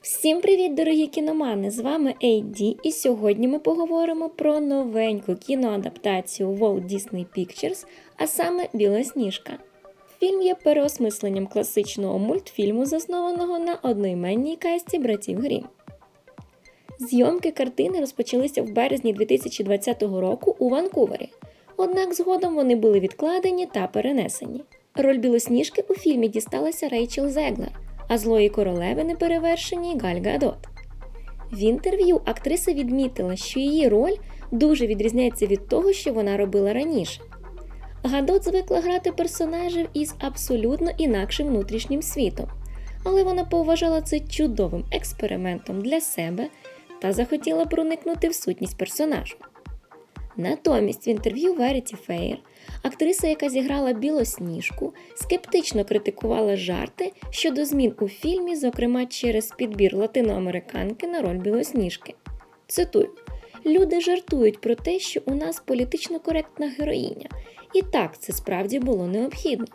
Всім привіт, дорогі кіномани! З вами AD, і сьогодні ми поговоримо про новеньку кіноадаптацію Walt Disney Pictures, а саме Білосніжка. Фільм є переосмисленням класичного мультфільму, заснованого на одноіменній касті братів Грім. Зйомки картини розпочалися в березні 2020 року у Ванкувері, однак згодом вони були відкладені та перенесені. Роль білосніжки у фільмі дісталася Рейчел Зеглер, а злої королеви неперевершеній Галь Гадот. В інтерв'ю актриса відмітила, що її роль дуже відрізняється від того, що вона робила раніше. Гадот звикла грати персонажів із абсолютно інакшим внутрішнім світом, але вона поважала це чудовим експериментом для себе та захотіла проникнути в сутність персонажу. Натомість в інтерв'ю Веріті Фейр актриса, яка зіграла білосніжку, скептично критикувала жарти щодо змін у фільмі, зокрема через підбір латиноамериканки на роль білосніжки. Цитую: люди жартують про те, що у нас політично коректна героїня, і так це справді було необхідно.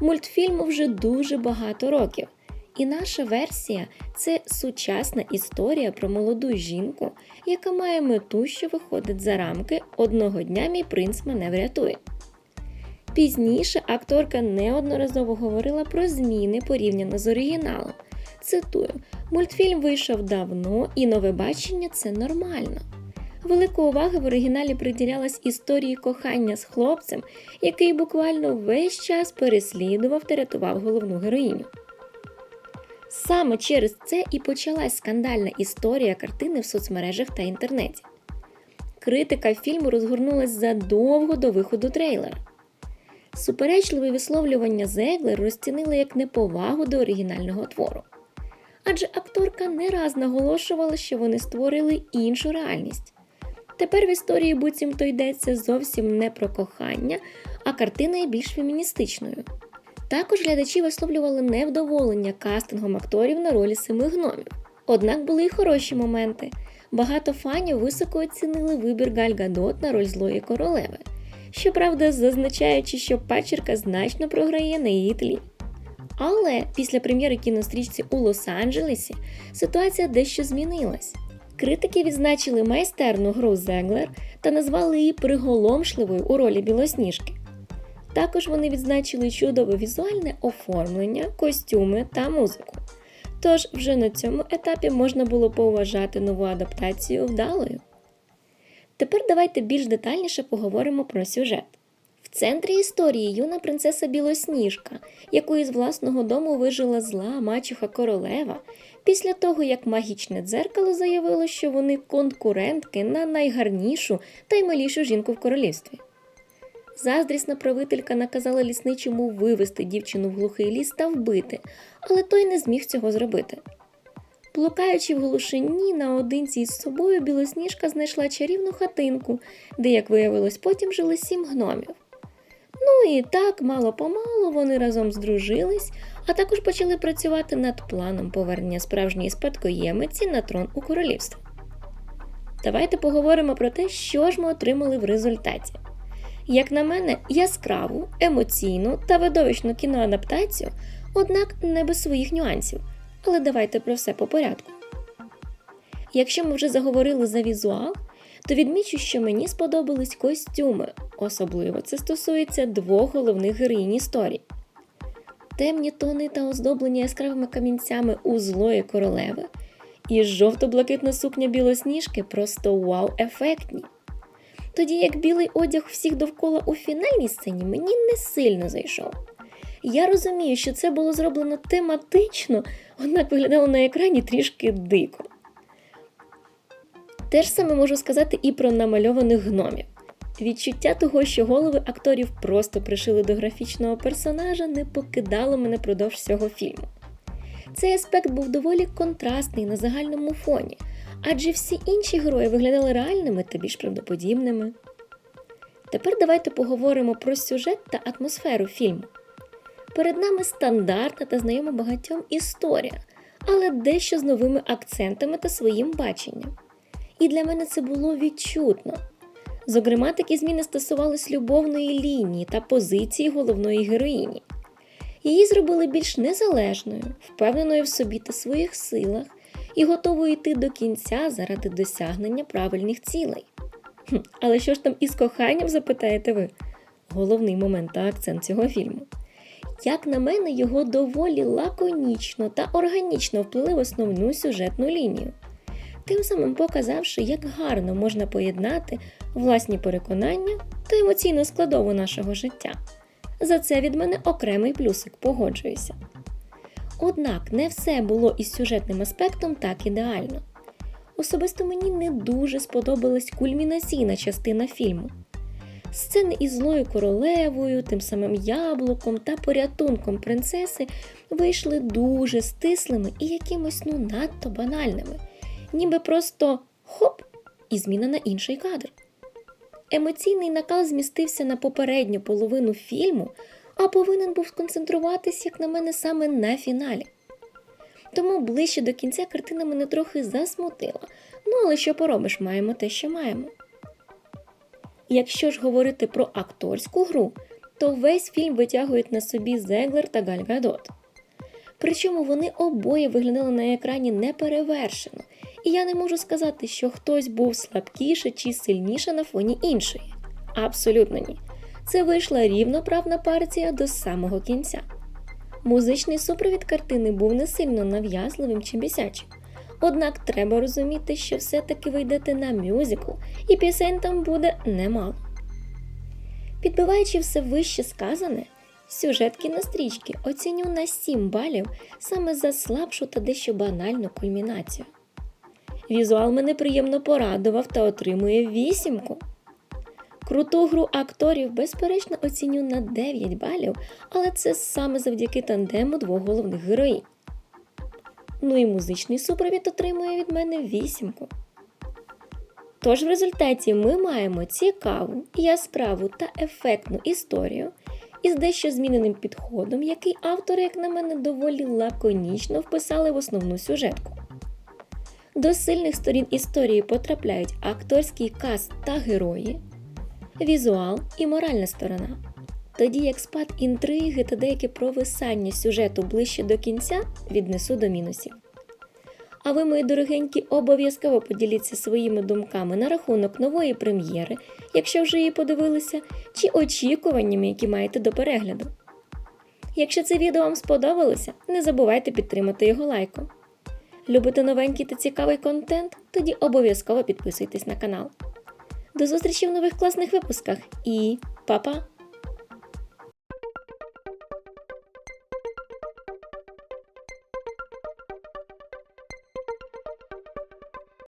Мультфільму вже дуже багато років. І наша версія це сучасна історія про молоду жінку, яка має мету, що виходить за рамки одного дня мій принц мене врятує. Пізніше акторка неодноразово говорила про зміни порівняно з оригіналом. Цитую: мультфільм вийшов давно, і нове бачення це нормально. Велика увага в оригіналі приділялась історії кохання з хлопцем, який буквально весь час переслідував та рятував головну героїню. Саме через це і почалась скандальна історія картини в соцмережах та інтернеті. Критика фільму розгорнулась задовго до виходу трейлера. Суперечливі висловлювання Зеглер розцінили як неповагу до оригінального твору. Адже акторка не раз наголошувала, що вони створили іншу реальність. Тепер в історії буцімто йдеться зовсім не про кохання, а картина є більш феміністичною. Також глядачі висловлювали невдоволення кастингом акторів на ролі семи гномів. Однак були й хороші моменти. Багато фанів високо оцінили вибір Галь Гадот на роль злої королеви, щоправда, зазначаючи, що пачерка значно програє на її тлі. Але після прем'єри кінострічці у Лос-Анджелесі ситуація дещо змінилась. Критики відзначили майстерну гру Зеглер та назвали її приголомшливою у ролі білосніжки. Також вони відзначили чудове візуальне оформлення, костюми та музику. Тож вже на цьому етапі можна було поважати нову адаптацію вдалою. Тепер давайте більш детальніше поговоримо про сюжет. В центрі історії юна принцеса Білосніжка, яку із власного дому вижила зла мачуха королева, після того як магічне дзеркало заявило, що вони конкурентки на найгарнішу та й милішу жінку в королівстві. Заздрісна правителька наказала лісничому вивести дівчину в глухий ліс та вбити, але той не зміг цього зробити. Блукаючи в глушині наодинці із собою, білосніжка знайшла чарівну хатинку, де, як виявилось, потім жили сім гномів. Ну і так, мало помалу, вони разом здружились, а також почали працювати над планом повернення справжньої спадкоємиці на трон у королівство. Давайте поговоримо про те, що ж ми отримали в результаті. Як на мене, яскраву, емоційну та видовищну кіноадаптацію, однак не без своїх нюансів. Але давайте про все по порядку. Якщо ми вже заговорили за візуал, то відмічу, що мені сподобались костюми, особливо це стосується двох головних героїнь історії. Темні тони та оздоблення яскравими камінцями у злої королеви, і жовто-блакитна сукня білосніжки просто вау-ефектні. Тоді як білий одяг всіх довкола у фінальній сцені мені не сильно зайшов. Я розумію, що це було зроблено тематично, однак виглядало на екрані трішки дико. Те ж саме можу сказати і про намальованих гномів. Відчуття того, що голови акторів просто пришили до графічного персонажа, не покидало мене продовж всього фільму. Цей аспект був доволі контрастний на загальному фоні, адже всі інші герої виглядали реальними та більш правдоподібними. Тепер давайте поговоримо про сюжет та атмосферу фільму. Перед нами стандартна та знайома багатьом історія, але дещо з новими акцентами та своїм баченням. І для мене це було відчутно. Зокрема, такі зміни стосувались любовної лінії та позиції головної героїні. Її зробили більш незалежною, впевненою в собі та своїх силах, і готовою йти до кінця заради досягнення правильних цілей. Хм, але що ж там із коханням, запитаєте ви? Головний момент та акцент цього фільму. Як на мене, його доволі лаконічно та органічно вплили в основну сюжетну лінію, тим самим показавши, як гарно можна поєднати власні переконання та емоційну складову нашого життя. За це від мене окремий плюсик погоджуюся. Однак не все було із сюжетним аспектом так ідеально. Особисто мені не дуже сподобалась кульмінаційна частина фільму. Сцени із злою королевою, тим самим яблуком та порятунком принцеси вийшли дуже стислими і якимось ну надто банальними, ніби просто хоп і зміна на інший кадр. Емоційний накал змістився на попередню половину фільму, а повинен був сконцентруватись, як на мене, саме на фіналі. Тому ближче до кінця картина мене трохи засмутила. Ну, але що поробиш, маємо те, що маємо. Якщо ж говорити про акторську гру, то весь фільм витягують на собі Зеглер та Галь Гадот. Причому вони обоє виглядали на екрані неперевершено, і я не можу сказати, що хтось був слабкіше чи сильніше на фоні іншої. Абсолютно ні. Це вийшла рівноправна партія до самого кінця. Музичний супровід картини був не сильно нав'язливим чи бісячим. Однак треба розуміти, що все-таки ви йдете на мюзикл, і пісень там буде немало. Підбиваючи все вище сказане, сюжет кінострічки оціню на 7 балів саме за слабшу та дещо банальну кульмінацію. Візуал мене приємно порадував та отримує вісімку. Круту гру акторів, безперечно, оціню на 9 балів, але це саме завдяки тандему двох головних героїнь. Ну і музичний супровід отримує від мене вісімку. Тож в результаті ми маємо цікаву, яскраву та ефектну історію із дещо зміненим підходом, який автори, як на мене, доволі лаконічно вписали в основну сюжетку. До сильних сторін історії потрапляють акторський каст та герої, візуал і моральна сторона. Тоді як спад інтриги та деяке провисання сюжету ближче до кінця віднесу до мінусів. А ви, мої дорогенькі, обов'язково поділіться своїми думками на рахунок нової прем'єри, якщо вже її подивилися, чи очікуваннями, які маєте до перегляду. Якщо це відео вам сподобалося, не забувайте підтримати його лайком. Любите новенький та цікавий контент? Тоді обов'язково підписуйтесь на канал. До зустрічі в нових класних випусках і па-па!